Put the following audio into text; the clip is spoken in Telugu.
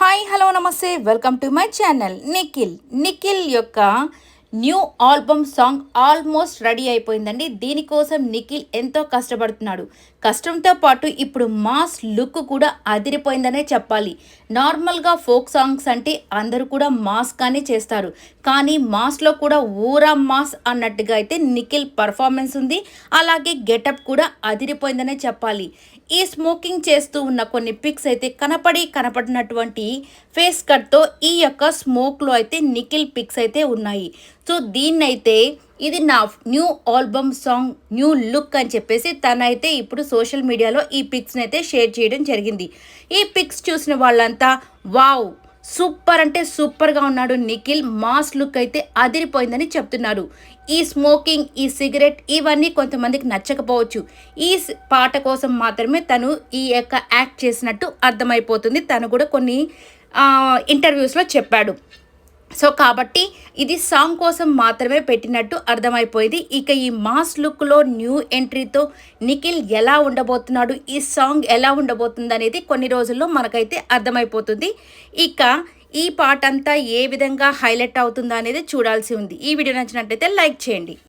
హాయ్ హలో నమస్తే. Welcome to my channel. Nikhil. Nikhil యొక్క new album song almost ready అయిపోయిందండి. దీనికోసం నిఖిల్ ఎంతో కష్టపడుతున్నాడు. కష్టంతో పాటు ఇప్పుడు మాస్ లుక్ కూడా అదిరిపోయిందనే చెప్పాలి. నార్మల్గా ఫోక్ సాంగ్స్ అంటే అందరూ కూడా మాస్గానే చేస్తారు. కానీ మాస్లో కూడా ఊరా మాస్ అన్నట్టుగా అయితే నిఖిల్ పర్ఫార్మెన్స్ ఉంది. అలాగే గెటప్ కూడా అదిరిపోయిందనే చెప్పాలి. ఈ స్మోకింగ్ చేస్తూ ఉన్న కొన్ని పిక్స్ అయితే కనపడి కనపడినటువంటి ఫేస్ కట్తో ఈ యొక్క స్మోక్లో అయితే నిఖిల్ పిక్స్ అయితే ఉన్నాయి. సో దీన్నైతే ఇది నా new album song new look అని చెప్పేసి తనైతే ఇప్పుడు సోషల్ మీడియాలో ఈ పిక్స్ని అయితే షేర్ చేయడం జరిగింది. ఈ పిక్స్ చూసిన వాళ్ళంతా వావ్ సూపర్ అంటే సూపర్గా ఉన్నాడు నిఖిల్ మాస్ లుక్ అయితే అదిరిపోయిందని చెప్తున్నారు. ఈ స్మోకింగ్ ఈ సిగరెట్ ఇవన్నీ కొంతమందికి నచ్చకపోవచ్చు. ఈ పాట కోసం మాత్రమే తను ఈ యొక్క యాక్ట్ చేసినట్టు అర్థమైపోతుంది. తను కూడా కొన్ని ఇంటర్వ్యూస్లో చెప్పాడు. సో కాబట్టి ఇది సాంగ్ కోసం మాత్రమే పెట్టినట్టు అర్థమైపోయింది. ఇక ఈ మాస్ లుక్లో న్యూ ఎంట్రీతో నిఖిల్ ఎలా ఉండబోతున్నాడు ఈ సాంగ్ ఎలా ఉండబోతుంది అనేది కొన్ని రోజుల్లో మనకైతే అర్థమైపోతుంది. ఇక ఈ పాట అంతా ఏ విధంగా హైలైట్ అవుతుందా అనేది చూడాల్సి ఉంది. ఈ వీడియో నచ్చినట్లయితే లైక్ చేయండి.